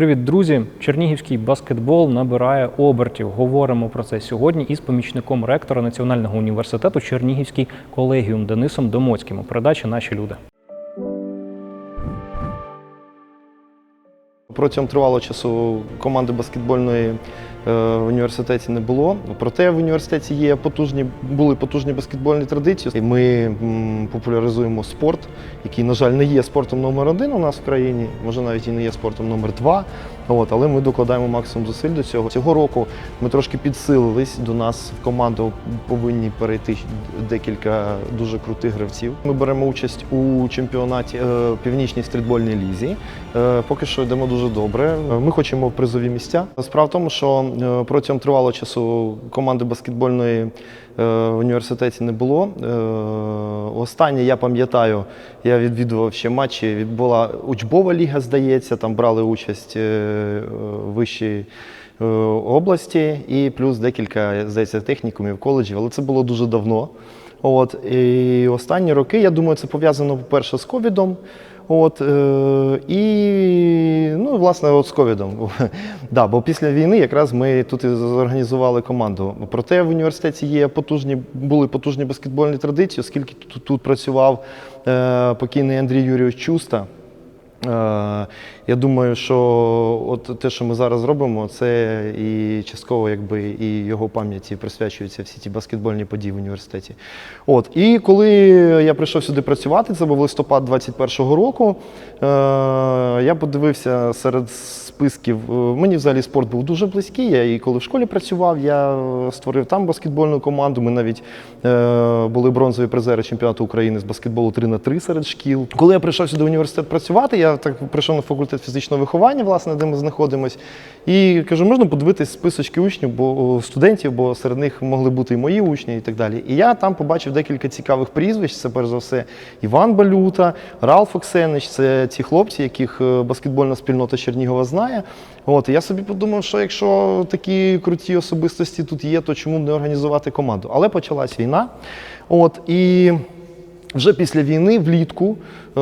Привіт, друзі! Чернігівський баскетбол набирає обертів. Говоримо про це сьогодні із помічником ректора Національного університету Чернігівський колегіум Денисом Домоцьким. У передачі наші люди. Протягом тривалого часу команди баскетбольної в університеті не було. Проте в університеті є потужні, були потужні баскетбольні традиції. Ми популяризуємо спорт, який, на жаль, не є спортом номер один у нас в країні, може навіть і не є спортом номер два. От, але ми докладаємо максимум зусиль до цього. Цього року ми трошки підсилились. До нас в команду повинні перейти декілька дуже крутих гравців. Ми беремо участь у чемпіонаті е, Північній стрітбольній лізі. Е, Поки що йдемо дуже добре. Е, Ми хочемо призові місця. Справа в тому, що е, протягом тривалого часу команди баскетбольної е, в університеті не було. Е, Останнє я пам'ятаю, я відвідував ще матчі. Була учбова ліга, здається, там брали участь е, е, вищі е, області і плюс декілька, здається, технікумів, коледжів, але це було дуже давно. От, і останні роки, я думаю, це пов'язано, по-перше, з ковідом. От, е, і, ну, власне, от з ковідом. да, бо після війни якраз ми тут і зорганізували команду. Проте в університеті є потужні, були потужні баскетбольні традиції, оскільки тут, тут працював е, покійний Андрій Юрійович Чуста. Е, Я думаю, що от те, що ми зараз робимо, це і частково якби і його пам'яті присвячуються всі ті баскетбольні події в університеті. От і коли я прийшов сюди працювати, це був листопад 21-го року. е, Я подивився серед списків. е, Мені взагалі спорт був дуже близький. Я і коли в школі працював, я створив там баскетбольну команду. Ми навіть були бронзові призери чемпіонату України з баскетболу 3 на 3 серед шкіл. Коли я прийшов сюди в університет працювати, я так прийшов на факультет фізичного виховання, власне, де ми знаходимось. І кажу, можна подивитись списочки учнів, бо студентів, бо серед них могли бути і мої учні, і так далі. І я там побачив декілька цікавих прізвищ. Це перш за все Іван Балюта, Ралф Оксенич. Це ті хлопці, яких е, баскетбольна спільнота Чернігова знає. От я собі подумав, що якщо такі круті особистості тут є, то чому б не організувати команду? Але почалась війна. От і. Вже після війни, влітку, е,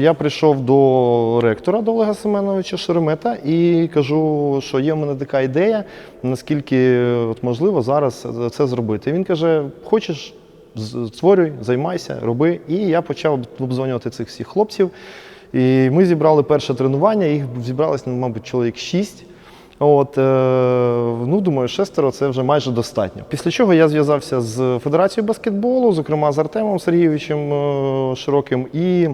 я прийшов до ректора до Олега Семеновича Шеремета і кажу, що є в мене така ідея, наскільки от можливо зараз це зробити. Він каже: хочеш, створюй, займайся, роби. І я почав обдзвонювати цих всіх хлопців. І ми зібрали перше тренування, їх зібралось, ну, мабуть, чоловік шість. От, е, ну, думаю, шестеро це вже майже достатньо. Після чого я зв'язався з Федерацією баскетболу, зокрема з Артемом Сергійовичем е, Широким, і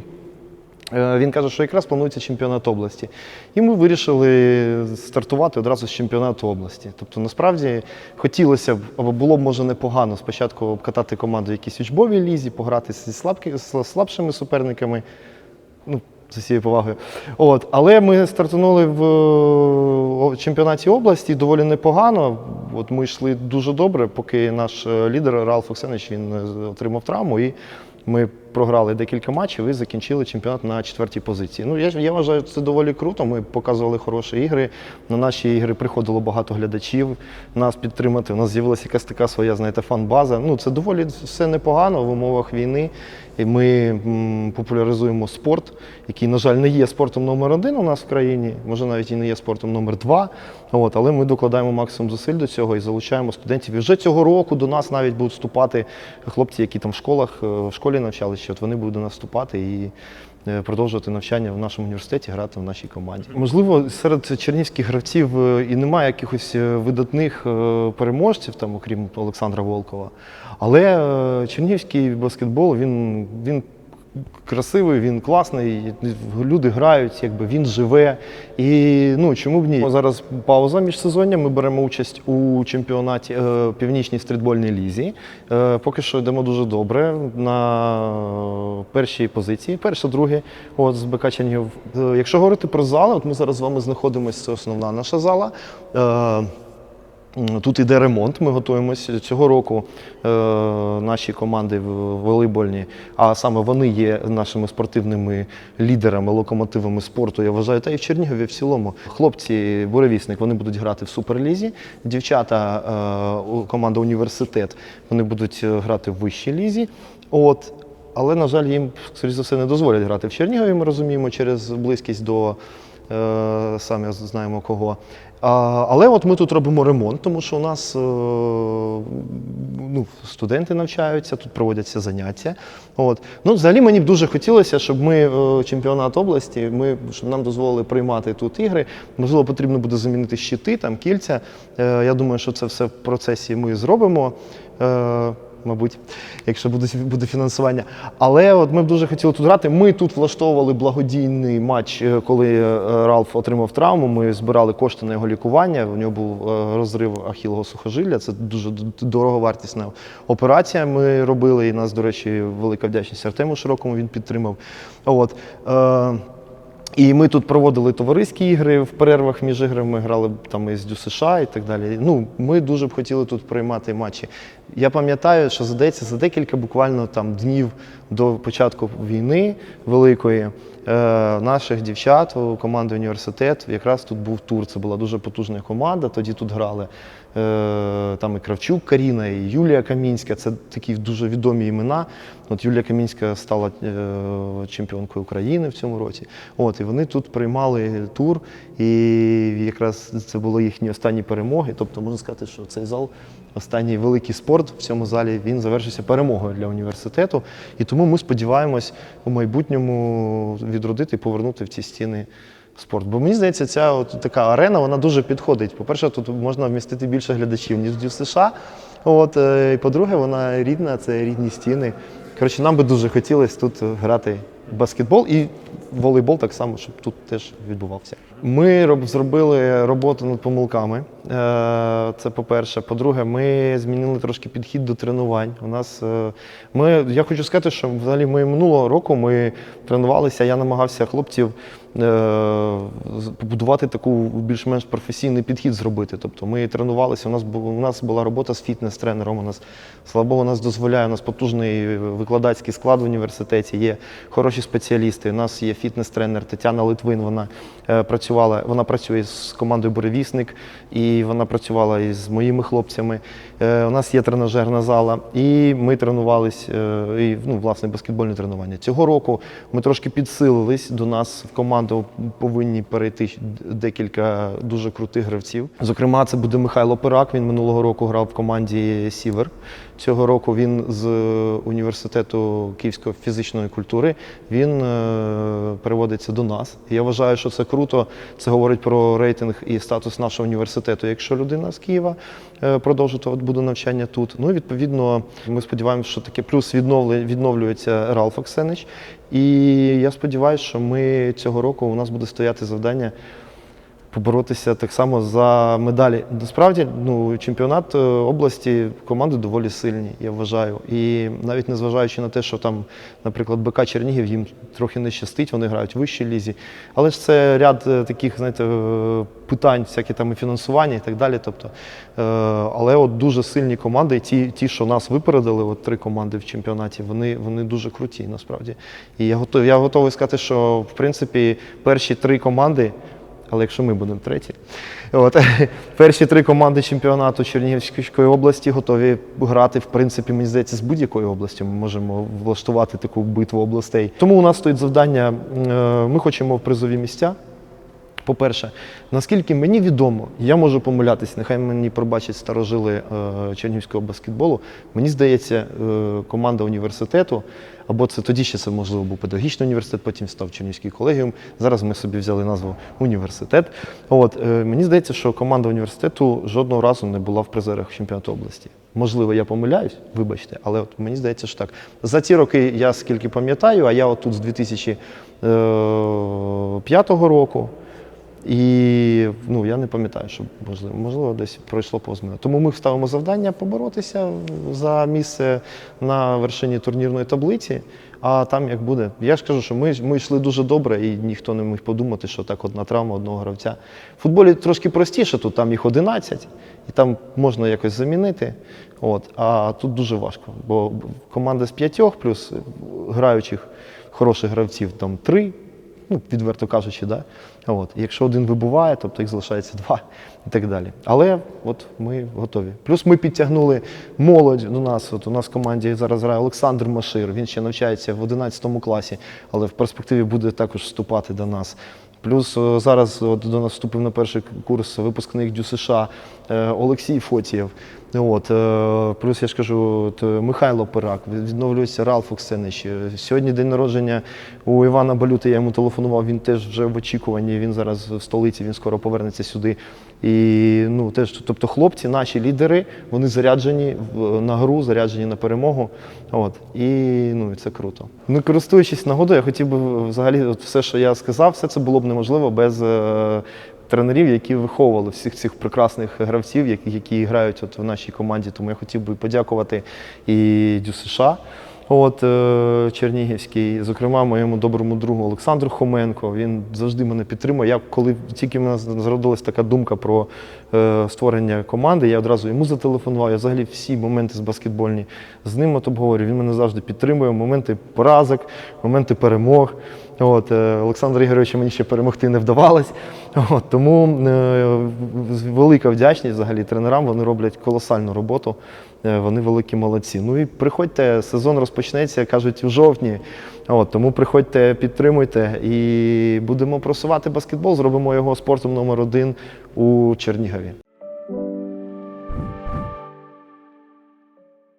е, він каже, що якраз планується чемпіонат області. І ми вирішили стартувати одразу з чемпіонату області. Тобто, насправді хотілося б, або було б може непогано спочатку обкатати команду в якійсь учбовій лізі, пограти зі слабкі, з слабшими суперниками. Ну, з усією повагою. От, але ми стартанули в е, чемпіонаті області доволі непогано. От ми йшли дуже добре, поки наш е, лідер Ралф Оксенич він е, отримав травму. І ми програли декілька матчів і закінчили чемпіонат на четвертій позиції. Ну, я, я вважаю, це доволі круто. Ми показували хороші ігри. На наші ігри приходило багато глядачів нас підтримати. У нас з'явилася якась така своя, знаєте, фан-база. Ну, це доволі все непогано в умовах війни. І ми популяризуємо спорт, який, на жаль, не є спортом номер один у нас в країні, може навіть і не є спортом номер два. От, але ми докладаємо максимум зусиль до цього і залучаємо студентів. І вже цього року до нас навіть будуть вступати хлопці, які там в школах, е, в школі навчалися, от вони будуть до нас вступати і е, продовжувати навчання в нашому університеті, грати в нашій команді. Можливо, серед чернівських гравців е, і немає якихось е, видатних переможців, там, окрім Олександра Волкова. Але чернівський баскетбол він, він красивий, він класний, люди грають, якби він живе. І ну чому б ні? Зараз пауза між сезоння. Ми беремо участь у чемпіонаті е, Північній стрітбольній лізі. Е, поки що йдемо дуже добре на першій позиції, перше, друге, от з БК Чернігів. Е, якщо говорити про зали, от ми зараз з вами знаходимося, це основна наша зала. Е, Тут іде ремонт, ми готуємося. Цього року е, наші команди волейбольні, а саме вони є нашими спортивними лідерами, локомотивами спорту, я вважаю, та і в Чернігові в цілому. Хлопці, буревісник, вони будуть грати в суперлізі. Дівчата, е, команда університет, вони будуть е, грати в вищій лізі. От. Але, на жаль, їм, скоріш за все, не дозволять грати в Чернігові, ми розуміємо, через близькість до самі знаємо кого. Але от ми тут робимо ремонт, тому що у нас е, ну, студенти навчаються, тут проводяться заняття. От. Ну, взагалі мені б дуже хотілося, щоб ми е, чемпіонат області, ми, щоб нам дозволили приймати тут ігри. Можливо, потрібно буде замінити щити, там кільця. Е, я думаю, що це все в процесі ми зробимо. Мабуть, якщо буде, буде фінансування. Але от ми б дуже хотіли тут грати. Ми тут влаштовували благодійний матч, е, коли е, Ралф отримав травму. Ми збирали кошти на його лікування. У нього був е, розрив ахілового сухожилля. Це дуже дороговартісна операція. Ми робили. І нас, до речі, велика вдячність Артему Широкому. Він підтримав. От. І ми тут проводили товариські ігри в перервах між іграми, ми грали там із Дю США і так далі. Ну, ми дуже б хотіли тут приймати матчі. Я пам'ятаю, що здається, за декілька буквально там днів до початку війни великої е, наших дівчат у команди університет якраз тут був тур. Це була дуже потужна команда. Тоді тут грали е, там і Кравчук Каріна, і Юлія Камінська. Це такі дуже відомі імена. От Юлія Камінська стала е, чемпіонкою України в цьому році. От, і вони тут приймали тур, і якраз це були їхні останні перемоги. Тобто можна сказати, що цей зал, останній великий спорт в цьому залі, він завершився перемогою для університету. І тому ми сподіваємось у майбутньому відродити і повернути в ці стіни. Спорт, бо мені здається, ця от така арена вона дуже підходить. По-перше, тут можна вмістити більше глядачів, ніж в США. От, е, і по-друге, вона рідна, це рідні стіни. Коротше, нам би дуже хотілося тут грати в баскетбол і волейбол так само, щоб тут теж відбувався. Ми роб- зробили роботу над помилками. Е, Це по-перше. По-друге, ми змінили трошки підхід до тренувань. У нас е, ми, я хочу сказати, що взагалі ми минулого року ми тренувалися. Я намагався хлопців побудувати таку більш-менш професійний підхід зробити. Тобто ми тренувалися. У нас у нас була робота з фітнес-тренером. У нас слава Богу, нас дозволяє. У нас потужний викладацький склад в університеті. Є хороші спеціалісти. У нас є фітнес-тренер Тетяна Литвин. Вона е, працювала. Вона працює з командою Буревісник, і вона працювала із моїми хлопцями. Е, У нас є тренажерна зала, і ми тренувались, е, і, ну, власне, баскетбольне тренування. Цього року ми трошки підсилились. До нас в команду повинні перейти декілька дуже крутих гравців. Зокрема, це буде Михайло Пирак. Він минулого року грав в команді Сівер. Цього року він з університету Київської фізичної культури. Він е, переводиться до нас. Я вважаю, що це круто. Це говорить про рейтинг і статус нашого університету. Якщо людина з Києва е, продовжувати буде навчання тут. Ну і відповідно, ми сподіваємося, що таке плюс відновлю- відновлюється Ралф Оксенич. І я сподіваюся, що ми цього року у нас буде стояти завдання поборотися так само за медалі. Насправді, ну, чемпіонат е, області команди доволі сильні, я вважаю. І навіть незважаючи на те, що там, наприклад, БК Чернігів їм трохи не щастить, вони грають в вищій лізі. Але ж це ряд е, таких, знаєте, е, питань, всякі там і фінансування і так далі. Тобто, але от дуже сильні команди, і ті, ті, що нас випередили, от три команди в чемпіонаті, вони, вони дуже круті насправді. І я готовий, я готовий сказати, що в принципі перші три команди. Але якщо ми будемо треті, от, перші три команди чемпіонату Чернігівської області готові грати, в принципі, мені здається, з будь-якою областю. Ми можемо влаштувати таку битву областей. Тому у нас стоїть завдання: е, ми хочемо в призові місця. По-перше, наскільки мені відомо, я можу помилятись, нехай мені пробачать старожили е, чернігівського баскетболу. Мені здається, е, команда університету, або це тоді ще це можливо був педагогічний університет, потім став Чернігівський колегіум. Зараз ми собі взяли назву університет. От е, мені здається, що команда університету жодного разу не була в призерах чемпіонату області. Можливо, я помиляюсь, вибачте, але от мені здається, що так. За ці роки я скільки пам'ятаю, а я отут з 2005 року. І ну, я не пам'ятаю, що можливо, можливо, десь пройшло повз мене. Тому ми ставимо завдання поборотися за місце на вершині турнірної таблиці, а там як буде. Я ж кажу, що ми, ми йшли дуже добре, і ніхто не міг подумати, що так одна травма одного гравця. В футболі трошки простіше, тут там їх 11, і там можна якось замінити. От, а тут дуже важко, бо команда з п'ятьох плюс граючих хороших гравців там три ну, відверто кажучи, да? От. Якщо один вибуває, тобто їх залишається два і так далі. Але от ми готові. Плюс ми підтягнули молодь до нас. От у нас в команді зараз грає Олександр Машир, він ще навчається в 11 класі, але в перспективі буде також вступати до нас. Плюс зараз от до нас вступив на перший курс випускник ДЮ США е, Олексій Фотієв. От, е, плюс я ж кажу, е, Михайло Пирак, відновлюється Ралф Оксенич. Е, Сьогодні день народження у Івана Балюти, я йому телефонував, він теж вже в очікуванні, він зараз в столиці, він скоро повернеться сюди. І ну, теж, тобто хлопці, наші лідери, вони заряджені на гру, заряджені на перемогу. От, і ну, це круто. Ну, користуючись нагодою, я хотів би взагалі от все, що я сказав, все це було б неможливо без тренерів, які виховували всіх цих прекрасних гравців, які, які грають от в нашій команді. Тому я хотів би подякувати і Дю США. От е, Чернігівський, зокрема, моєму доброму другу Олександру Хоменко. Він завжди мене підтримує. Я коли тільки в мене зародилась така думка про е, створення команди, я одразу йому зателефонував. Я взагалі всі моменти з баскетбольні з ним от обговорюю. Він мене завжди підтримує. Моменти поразок, моменти перемог. От, е, Олександр Ігорович мені ще перемогти не вдавалось. От, тому е, велика вдячність взагалі тренерам. Вони роблять колосальну роботу. Е, Вони великі молодці. Ну і приходьте, сезон розпочнеться, кажуть, у жовтні. От, тому приходьте, підтримуйте і будемо просувати баскетбол. Зробимо його спортом номер один у Чернігові.